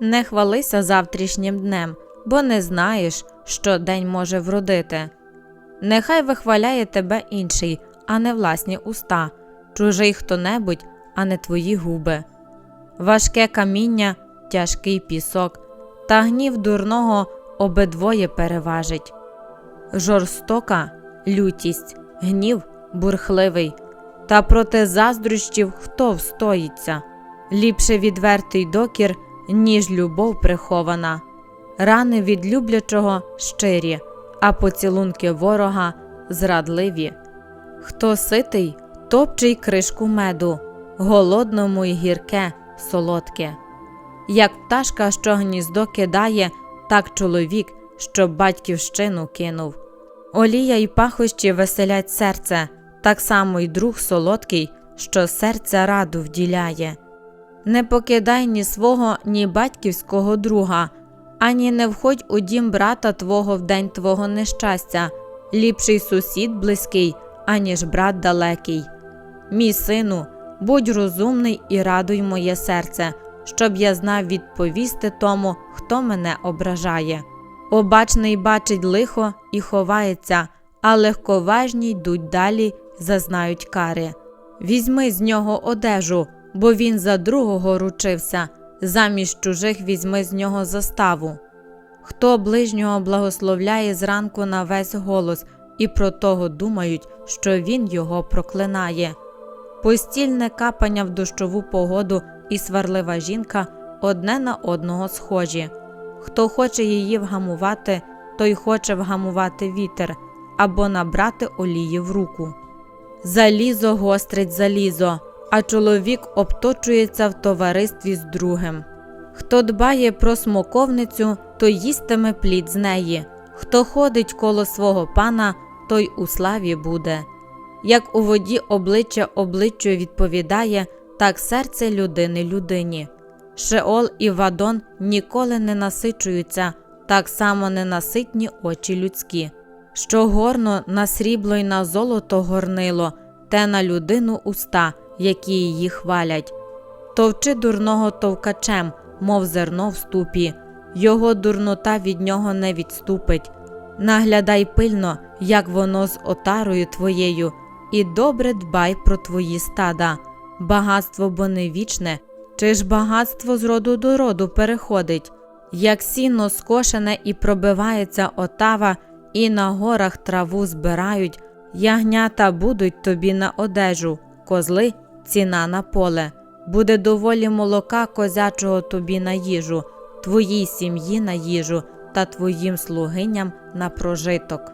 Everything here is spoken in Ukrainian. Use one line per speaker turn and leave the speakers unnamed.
Не хвалися завтрашнім днем, бо не знаєш, що день може вродити. Нехай вихваляє тебе інший, а не власні уста, чужий хто-небудь, а не твої губи. Важке каміння, тяжкий пісок, та гнів дурного обидвоє переважить. Жорстока лютість, гнів бурхливий, та проти заздрощів хто встоїться. Ліпше відвертий докір, ніж любов прихована. Рани від люблячого щирі, а поцілунки ворога зрадливі. Хто ситий, топче й кришку меду, голодному й гірке, солодке. Як пташка, що гніздо кидає, так чоловік, що батьківщину кинув. Олія й пахощі веселять серце, так само й друг солодкий, що серця раду вділяє. Не покидай ні свого, ні батьківського друга, ані не входь у дім брата твого в день твого нещастя, ліпший сусід близький, аніж брат далекий. Мій сину, будь розумний і радуй моє серце, щоб я знав відповісти тому, хто мене ображає. Обачний бачить лихо і ховається, а легковажні йдуть далі, зазнають кари. Візьми з нього одежу, бо він за другого ручився, замість чужих візьми з нього заставу. Хто ближнього благословляє зранку на весь голос, і про того думають, що він його проклинає. Постільне капання в дощову погоду і сварлива жінка одне на одного схожі. Хто хоче її вгамувати, той хоче вгамувати вітер або набрати олії в руку. Залізо гострить залізо, а чоловік обточується в товаристві з другим. Хто дбає про смоковницю, той їстиме плід з неї. Хто ходить коло свого пана, той у славі буде. Як у воді обличчя обличчю відповідає, так серце людини людині. Шеол і Вадон ніколи не насичуються, так само ненаситні очі людські. Що горно на срібло й на золото горнило, те на людину уста, які її хвалять. Товчи дурного товкачем, мов зерно в ступі, його дурнота від нього не відступить. Наглядай пильно, як воно з отарою твоєю, і добре дбай про твої стада. Багатство бо не вічне, чи ж багатство з роду до роду переходить, як сіно скошене і пробивається отава, і на горах траву збирають, ягнята будуть тобі на одежу, козли ціна на поле. Буде доволі молока козячого тобі на їжу, твоїй сім'ї на їжу та твоїм слугиням на прожиток.